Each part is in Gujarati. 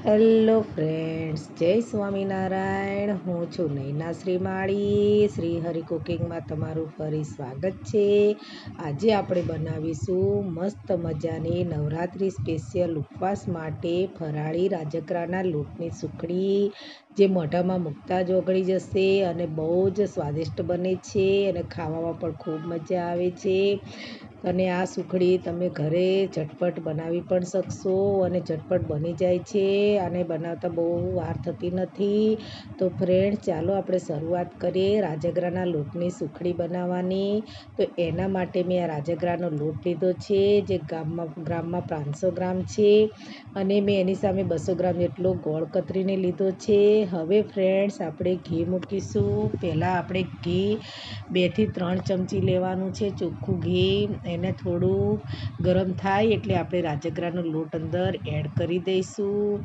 હેલો ફ્રેન્ડ્સ જય સ્વામિનારાયણ. હું છું નૈના શ્રીમાળી. શ્રી હરિ કુકિંગમાં તમારું ફરી સ્વાગત છે. આજે આપણે બનાવીશું મસ્ત મજાની નવરાત્રિ સ્પેશિયલ ઉપવાસ માટે ફરાળી રાજકરાના લોટની સુખડી, જે મોઢામાં મૂકતા જ ઓગળી જશે અને બહુ જ સ્વાદિષ્ટ બને છે અને ખાવામાં પણ ખૂબ મજા આવે છે. અને આ સુખડી તમે ઘરે ઝટપટ બનાવી પણ શકશો અને ઝટપટ બની જાય છે. અને બનાવતા બહુ વાર થતી નથી. તો ફ્રેન્ડ ચાલો આપણે શરૂઆત કરીએ રાજગરાના લોટની સુખડી બનાવવાની. તો એના માટે મેં આ રાજગરાનો લોટ લીધો છે, જે ગામમાં, ગ્રામમાં પાંચસો ગ્રામ છે. અને મેં એની સામે બસો ગ્રામ જેટલો ગોળ કતરીને લીધો છે. હવે ફ્રેન્ડ્સ આપણે ઘી મૂકીશું. પહેલાં આપણે ઘી બેથી ત્રણ ચમચી લેવાનું છે ચોખ્ખું ઘી. એને થોડું ગરમ થાય એટલે આપણે રાજગરાનો લોટ અંદર એડ કરી દઈશું.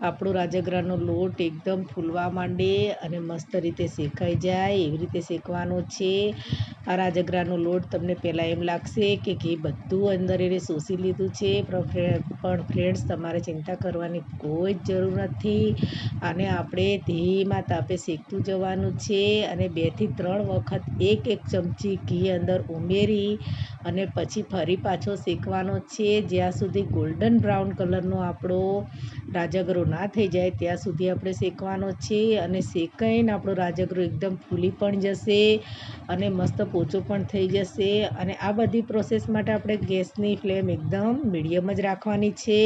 આપણો રાજગરાનો લોટ એકદમ ફૂલવા માંડે અને મસ્ત રીતે શેકાઈ જાય, એવી રીતે શેકવાનો છે. આ રાજગરાનો લોટ તમને પહેલાં એમ લાગશે કે ઘી બધું અંદર એને શોષી લીધું છે. પણ ફ્રેન્ડ્સ તમારે ચિંતા કરવાની કોઈ જ જરૂર નથી. આને આપણે ધીમા તાપે શેકતું જવાનું છે અને બેથી ત્રણ વખત એક એક ચમચી ઘી અંદર ઉમેરી અને પછી ફરી પાછો શેકવાનો છે. જ્યાં સુધી ગોલ્ડન બ્રાઉન કલરનો આપણો રાજગરો ના થઈ જાય, ત્યાં સુધી આપણે શેકવાનો છે અને શેકાઈને આપણો રાજગરો એકદમ ફૂલી પણ જશે અને મસ્ત પોચો પણ થઈ જશે અને આ બધી પ્રોસેસ માટે આપણે ગેસની ફ્લેમ એકદમ મીડિયમ જ રાખવાની છે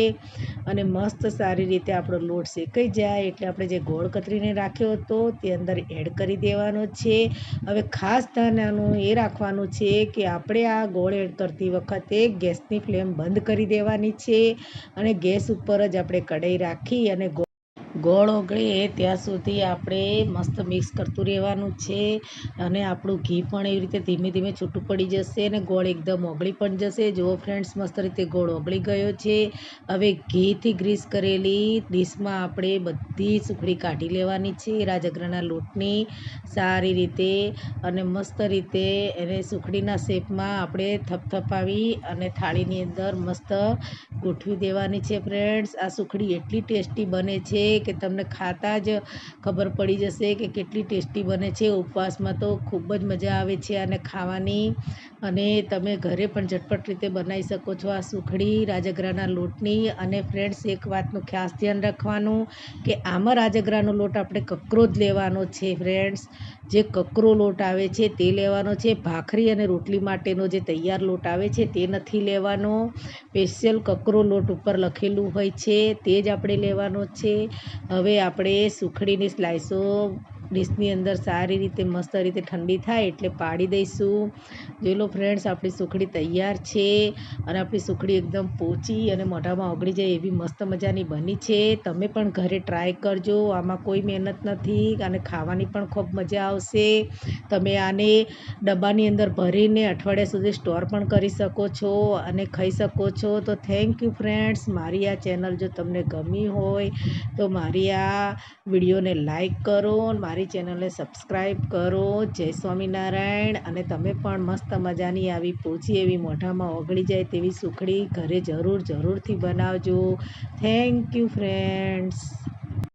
અને મસ્ત સારી રીતે આપણો લોટ શેકાઈ જાય એટલે આપણે જે ગોળ કતરીને રાખ્યો હતો તે અંદર એડ કરી દેવાનો છે. હવે ખાસ ધ્યાન એ રાખવાનું છે કે આપણે આ ગોળ એડ કરતી વખતે ગેસની ફ્લેમ બંધ કરી દેવાની છે અને ગેસ ઉપર જ આપણે કઢાઈ રાખી અને ગોળ ઓગળે ત્યાં સુધી આપણે મસ્ત મિક્સ કરતું રહેવાનું છે. અને આપણું ઘી પણ એવી રીતે ધીમે ધીમે છૂટું પડી જશે અને ગોળ એકદમ ઓગળી પણ જશે. જુઓ ફ્રેન્ડ્સ મસ્ત રીતે ગોળ ઓગળી ગયો છે. હવે ઘીથી ગ્રીસ કરેલી ડીશમાં આપણે બધી સુખડી કાઢી લેવાની છે. રાજગરાના લોટની સારી રીતે અને મસ્ત રીતે એને સુખડીના શેપમાં આપણે થપથપાવી અને થાળીની અંદર મસ્ત ગોઠવી દેવાની છે ફ્રેન્ડ્સ આ સુખડી એટલી ટેસ્ટી બને છે કે તમને ખાતા જ ખબર પડી જશે કે કેટલી ટેસ્ટી બને છે. ઉપવાસમાં તો ખૂબ જ મજા આવે છે અને ખાવાની. અને તમે ઘરે પણ ઝટપટ રીતે બનાવી શકો છો આ સુખડી, રાજગરાના લોટની. અને ફ્રેન્ડ્સ એક વાતનું ખાસ ધ્યાન રાખવાનું કે આમાં રાજગરાનો લોટ આપણે કકરો જ લેવાનો છે ફ્રેન્ડ્સ જે કકરો લોટ આવે છે તે લેવાનો છે. ભાખરી અને રોટલી માટેનો જે તૈયાર લોટ આવે છે તે નથી લેવાનો. સ્પેશિયલ કકરો લોટ ઉપર લખેલું હોય છે તે જ આપણે લેવાનો છે. હવે આપણે સુખડીની સ્લાઈસો ડીશની અંદર સારી રીતે, મસ્ત રીતે ઠંડી થાય એટલે પાડી દઈશું. જોઈ લો ફ્રેન્ડ્સ આપણી સુખડી તૈયાર છે અને આપણી સુખડી એકદમ પોચી અને મોઢામાં ઓગળી જાય એવી મસ્ત મજાની બની છે. તમે પણ ઘરે ટ્રાય કરજો. આમાં કોઈ મહેનત નથી અને ખાવાની પણ ખૂબ મજા આવશે. તમે આને ડબ્બાની અંદર ભરીને અઠવાડિયા સુધી સ્ટોર પણ કરી શકો છો અને ખાઈ શકો છો. તો થેન્ક યુ ફ્રેન્ડ્સ મારી આ ચેનલ જો તમને ગમી હોય તો મારી આ વિડીયોને લાઈક કરો. મારી મારી ચેનલને સબસ્ક્રાઈબ કરો. જય સ્વામિનારાયણ. અને તમે પણ મસ્ત મજાની આવી પોચી એવી મોઢામાં ઓગળી જાય તેવી સુખડી ઘરે જરૂર જરૂરથી બનાવજો. Thank you friends